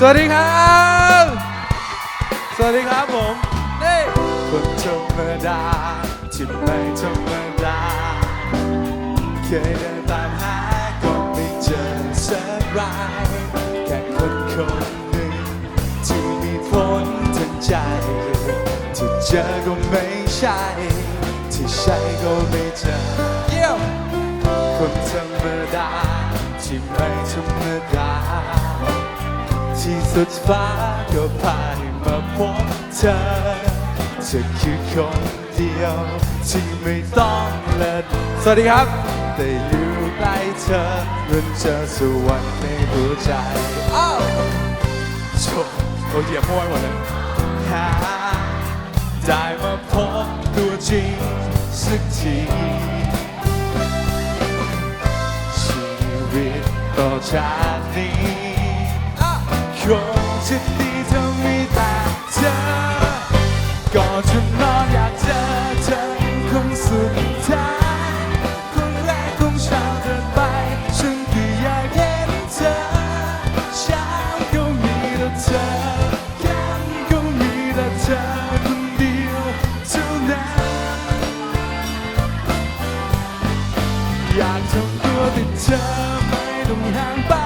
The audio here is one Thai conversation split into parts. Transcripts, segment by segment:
สวัสดีครับ สวัสดีครับผมนี่คนธรรมดาที่ไม่ธรรมดา เคยเดินตามหาก็ไม่เจอสักรายแค่คนคนหนึ่งที่มีผลทางใจ ที่เจอก็ไม่ใช่ ที่ใช่ก็ไม่เจอ เยี่ยมคนธรรมดาที่ไม่ธรรมดา ที่สุดฟ้าก็พายมาพบเธอเธอคือคนเดียวที่ไม่ต้องเลิศสวัสดีครับ แต่อยู่ใกล้เธอเหมือนเจอสวรรค์ในหัวใจอ้าวโชคโอ้เหยียบห้วยหมดเลยหาได้มาพบตัวจริงสักทีชีวิตต่อจากนี้ค งจะดีเท่มีแต่เธอก่อนจะนอนอยากเจอเธอคนสุดท้ายคนแรกของเช้าเดินไปฉันก็อยากเห็นเธอเช้าก็มีแต่เธอค่ำก็มีแต่เธอคนเดียวเท่านั้นอยากทำตัวเป็นเธอไม่ต้องห่างไป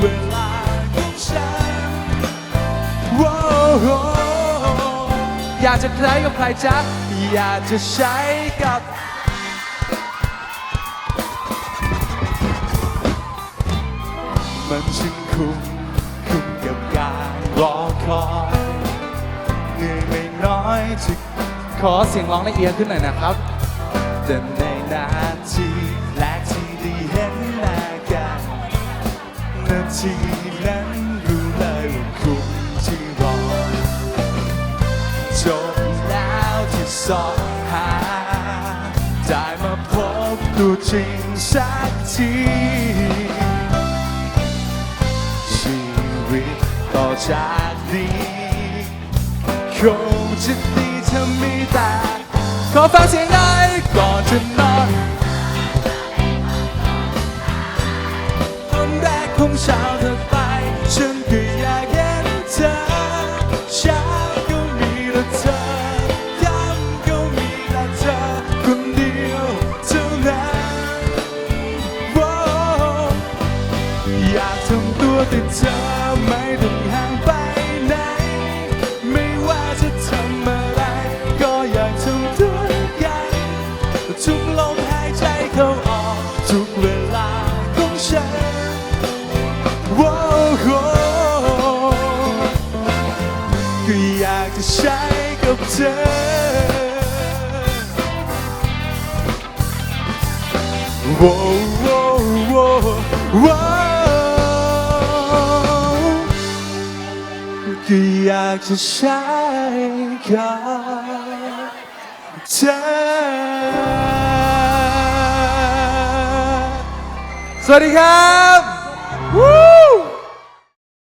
เวลาของฉันโว้โหอยากจะใครกับใครจ๊ะอยากจะใช้กับมันช่างคุ้มคุ้มกับการรอคอยเหนื่อยไม่น้อยที่ขอเสียงร้องละเอียดขึ้นหน่อยนะครับแต่ในนาที นาทีนั้นรู้เลยว่าคุ้มที่รอจบแล้วที่สอบหา ได้มาพบตัวจริงสักทีชีวิตต่อจากนี้คงจะดีถ้ามีแต่ขอฟังเสียงหน่อยก่อนจะน เช้าเธอไปฉันก็อยากเห็นเธอเช้าก็มีแต่เธอยามก็มีแต่เธอคนเดียวเท่านั้นอยากทำตัวแต่เธอไม่ต้อง ก็อยากจะใช้กับเธอ โว้โว้โว้โว้ก็อยากจะใช้กับเธอสวัสดีครับวู้